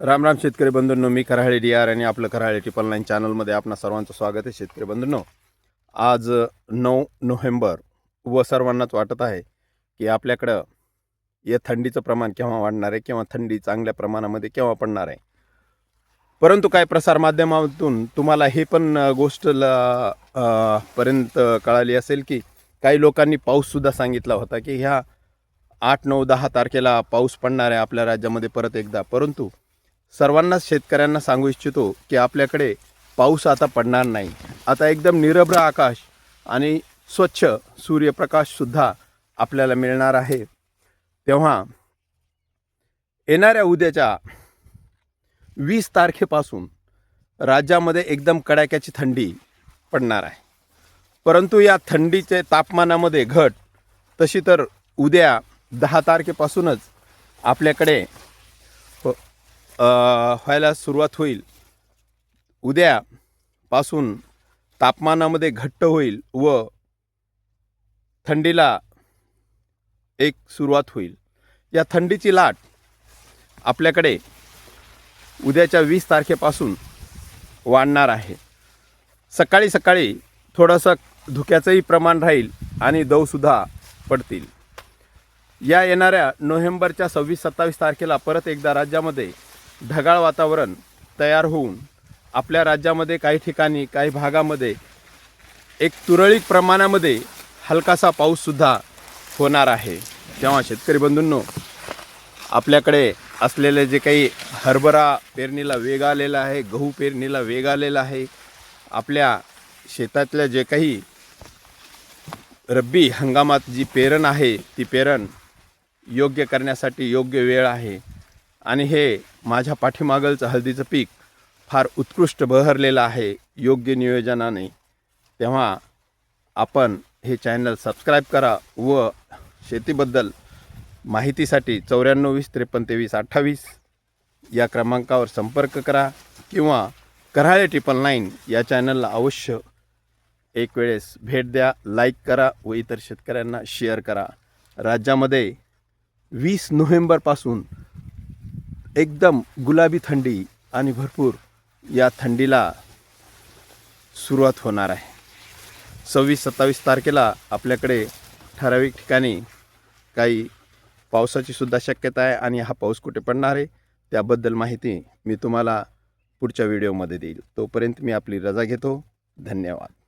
राम राम शेतकरी बंधूंनो मी Karale D R आणि आपलं कराळे टिपल नाईन चॅनलमध्ये आपणा सर्वांचं स्वागत आहे शेतकरी बंधूंनो. आज नऊ नोव्हेंबर व सर्वांनाच वाटत आहे की आपल्याकडं या थंडीचं प्रमाण केव्हा वाढणार आहे किंवा थंडी चांगल्या प्रमाणामध्ये केव्हा पडणार आहे? परंतु काय प्रसारमाध्यमातून तुम्हाला हे पण गोष्टला पर्यंत कळाली असेल की काही लोकांनी पाऊससुद्धा सांगितला होता की ह्या आठ नऊ दहा तारखेला पाऊस पडणार आहे आपल्या राज्यामध्ये परत एकदा. परंतु सर्वांनाच शेतकऱ्यांना सांगू इच्छितो की आपल्याकडे पाऊस आता पडणार नाही. आता एकदम निरभ्र आकाश आणि स्वच्छ सूर्यप्रकाशसुद्धा आपल्याला मिळणार आहे. तेव्हा येणाऱ्या उद्याच्या वीस तारखेपासून राज्यामध्ये एकदम कडाक्याची थंडी पडणार आहे. परंतु या थंडीचे तापमानामध्ये घट तशी तर उद्या दहा तारखेपासूनच आपल्याकडे व्हायला सुरुवात होईल. उद्यापासून तापमानामध्ये घट्ट होईल व थंडीला एक सुरुवात होईल. या थंडीची लाट आपल्याकडे उद्याच्या वीस तारखेपासून वाढणार आहे. सकाळी सकाळी थोडंसं धुक्याचंही प्रमाण राहील आणि दवसुद्धा पडतील. या येणाऱ्या नोव्हेंबरच्या सव्वीस सत्तावीस तारखेला परत एकदा राज्यामध्ये ढगाळ वातावरण तयार होऊन आपल्या राज्यामध्ये काही ठिकाणी काही भागामध्ये एक तुरळक प्रमाणामध्ये हलकासा पाऊससुद्धा होणार आहे. तेव्हा शेतकरी बंधूंनो आपल्याकडे असलेले जे काही हरभरा पेरणीला वेग आलेला आहे गहू पेरणीला वेग आलेला आहे आपल्या शेतातल्या जे काही रब्बी हंगामात जी पेरण आहे ती पेरण योग्य करण्यासाठी योग्य वेळ आहे. आणि हे माझ्या पाठीमागलचं हळदीचं पीक फार उत्कृष्ट बहरलेलं आहे योग्य नियोजनाने. तेव्हा आपण हे चॅनल सबस्क्राईब करा व शेतीबद्दल माहितीसाठी चौऱ्याण्णव वीस त्रेपन्न तेवीस अठ्ठावीस या क्रमांकावर संपर्क करा किंवा कराळे ट्रिपल नाईन या चॅनलला अवश्य एक वेळेस भेट द्या लाईक करा व इतर शेतकऱ्यांना शेअर करा. राज्यामध्ये वीस नोव्हेंबरपासून एकदम गुलाबी थंडी आणि भरपूर या थंडीला सुरुवात होणार आहे. सव्वीस सत्तावीस तारखेला आपल्याकडे ठराविक ठिकाणी काही पावसाची सुद्धा शक्यता आहे आणि हा पाऊस कुठे पडणार आहे त्याबद्दल माहिती मी तुम्हाला पुढच्या व्हिडिओमध्ये देईल. तोपर्यंत मी आपली रजा घेतो. धन्यवाद.